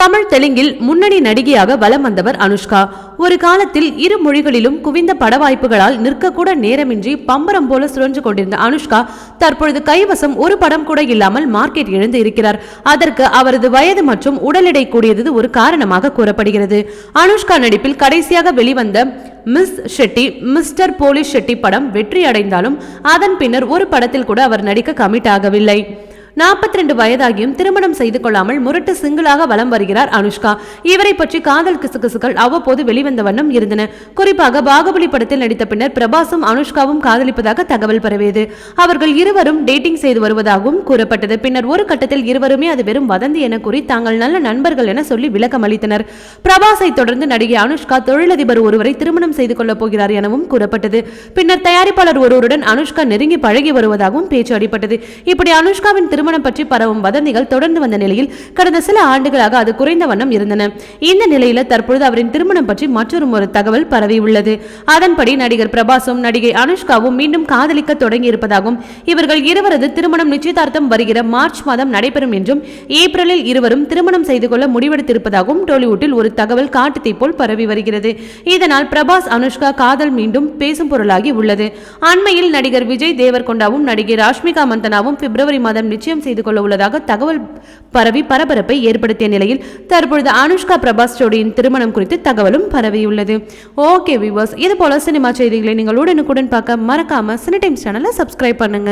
தமிழ் தெலுங்கில் முன்னணி நடிகையாக வலம் வந்தவர் அனுஷ்கா. ஒரு காலத்தில் இரு மொழிகளிலும் குவிந்த பட வாய்ப்புகளால் நிற்கக்கூட நேரமின்றி பம்பரம் போல சுழன்று கொண்டிருந்த அனுஷ்கா தற்பொழுது கைவசம் ஒரு படம் கூட இல்லாமல் மார்க்கெட் இழந்து இருக்கிறார். அதற்கு அவரது வயது மற்றும் உடல் எடை கூடியது ஒரு காரணமாக கூறப்படுகிறது. அனுஷ்கா நடிப்பில் கடைசியாக வெளிவந்த Miss Shetty Mr police Shetty படம் வெற்றி அடைந்தாலும் அதன் பின்னர் ஒரு படத்தில் கூட அவர் நடிக்க கமிட் ஆகவில்லை. நாற்பத்தி ரெண்டு வயதாகியும் திருமணம் செய்து கொள்ளாமல் முரட்டு சிங்கிளாக வலம் வருகிறார் அனுஷ்கா. இவரை பற்றி காதல் கிசுகிசுகள் அவ்வப்போது வெளிவந்த வண்ணம் இருந்தன. குறிப்பாக பாகுபலி படத்தில் நடித்த பின்னர் பிரபாசும் அனுஷ்காவும் காதலிப்பதாக தகவல் பரவியது. அவர்கள் இருவரும் டேட்டிங் செய்து வருவதாகவும் கூறப்பட்டது. பின்னர் ஒரு கட்டத்தில் இருவருமே அது வெறும் வதந்தி என கூறி தாங்கள் நல்ல நண்பர்கள் என சொல்லி விளக்கம் அளித்தனர். பிரபாஸை தொடர்ந்து நடிகை அனுஷ்கா தொழிலதிபர் ஒருவரை திருமணம் செய்து கொள்ளப் போகிறார் எனவும் கூறப்பட்டது. பின்னர் தயாரிப்பாளர் ஒருவருடன் அனுஷ்கா நெருங்கி பழகி வருவதாகவும் பேச்சு அடிப்பட்டது இப்படி அனுஷ்காவின் திருமணம் பற்றி பரவும் வதந்திகள் தொடர்ந்து வந்த நிலையில் கடந்த சில ஆண்டுகளாக அது குறைந்த வண்ணம் இருந்தன. இந்த நிலையில தற்பொழுது அவரின் திருமணம் பற்றி மற்றொரு ஒரு தகவல் பரவியுள்ளது அதன்படி நடிகர் பிரபாசும் நடிகை அனுஷ்காவும் மீண்டும் காதலிக்க தொடங்கி இருப்பதாகவும் இவர்கள் இருவரது திருமணம் நிச்சயதார்த்தம் வருகிற மார்ச் மாதம் நடைபெறும் என்றும் ஏப்ரலில் இருவரும் திருமணம் செய்து கொள்ள முடிவெடுத்திருப்பதாகவும் டோலிவுட்டில் ஒரு தகவல் காட்டுத்தை போல் பரவி வருகிறது. இதனால் பிரபாஸ் அனுஷ்கா காதல் மீண்டும் பேசும் பொருளாகி உள்ளது. அண்மையில் நடிகர் விஜய் தேவர்கொண்டாவும் நடிகை ராஷ்மிகா மந்தனாவும் பிப்ரவரி மாதம் நிச்சயம் நிச்சயம் செய்து கொள்ள உள்ளதாக தகவல் பரவி பரபரப்பை ஏற்படுத்திய நிலையில் தற்பொழுது அனுஷ்கா பிரபாஸ் ஜோடியின் திருமணம் குறித்து தகவலும் பரவியுள்ளது. ஓகே வியூவர்ஸ் இது போல சினிமா செய்திகளை நீங்கள் உடனுக்குடன் பார்க்க மறக்காம சினி டைம்ஸ் சேனலை சப்ஸ்கிரைப் பண்ணுங்க.